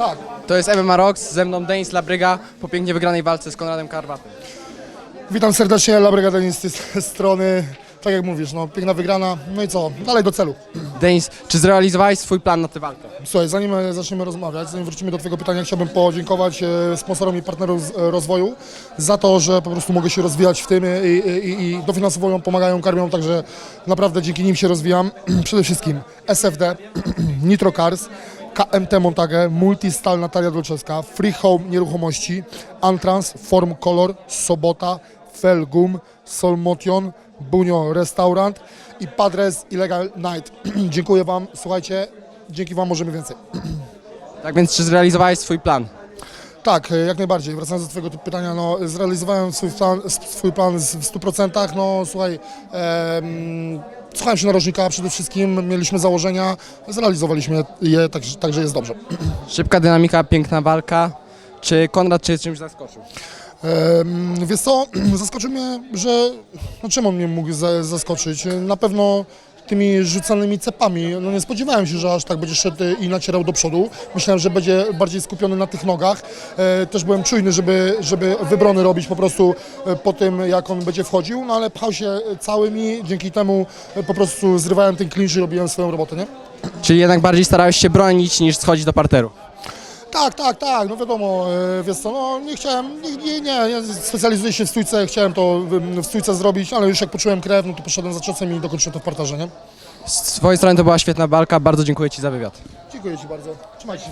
Tak, To jest MMA Rocks, ze mną Denis Labryga po pięknie wygranej walce z Konradem Karwatem. witam serdecznie, Labryga Denis z tej strony. Tak jak mówisz, no piękna wygrana, no i co, dalej do celu. Denis, czy zrealizowałeś swój plan na tę walkę? Słuchaj, zanim e, zaczniemy rozmawiać, zanim wrócimy do Twojego pytania, chciałbym podziękować e, sponsorom i partnerom z e, rozwoju za to, że po prostu mogę się rozwijać w tym i, i, i dofinansowują, pomagają, karmią, także naprawdę dzięki nim się rozwijam. Przede wszystkim SFD, Nitro Cars, KMT Montage, Multistal Natalia Dolczewska, Free Home Nieruchomości, Antrans, Form Color, Sobota, Felgum, Solmotion, Bunio Restaurant i Padres Illegal Night. Dziękuję Wam, słuchajcie, dzięki Wam możemy więcej. Tak więc, czy zrealizowałeś swój plan? Tak, e, jak najbardziej. Wracając do Twojego pytania, no, zrealizowałem swój plan, swój plan w 100%. No słuchaj, em, słuchałem się narożnika przede wszystkim, mieliśmy założenia, zrealizowaliśmy je, także, także jest dobrze. Szybka dynamika, piękna walka. Czy Konrad cię czymś zaskoczył? Em, Wiesz co, zaskoczył mnie, że... No czym on mnie mógł za- zaskoczyć? Na pewno tymi rzucanymi cepami. No nie spodziewałem się, że aż tak będzie szedł i nacierał do przodu. Myślałem, że będzie bardziej skupiony na tych nogach. E, Też byłem czujny, żeby, żeby wybrony robić po prostu e, po tym, jak on będzie wchodził, no ale pchał się całymi, dzięki temu e, po prostu zrywałem ten clinch i robiłem swoją robotę, nie? Czyli jednak bardziej starałeś się bronić niż schodzić do parteru? Tak, tak, tak, no wiadomo, e, wiesz co, no nie chciałem, nie, nie, nie, ja specjalizuję się w stójce, chciałem to w, stójce zrobić, ale już jak poczułem krew, no to poszedłem za ciosem i dokończyłem to w parterze, nie? Z swojej strony to była świetna walka, bardzo dziękuję Ci za wywiad. Dziękuję Ci bardzo, trzymajcie się.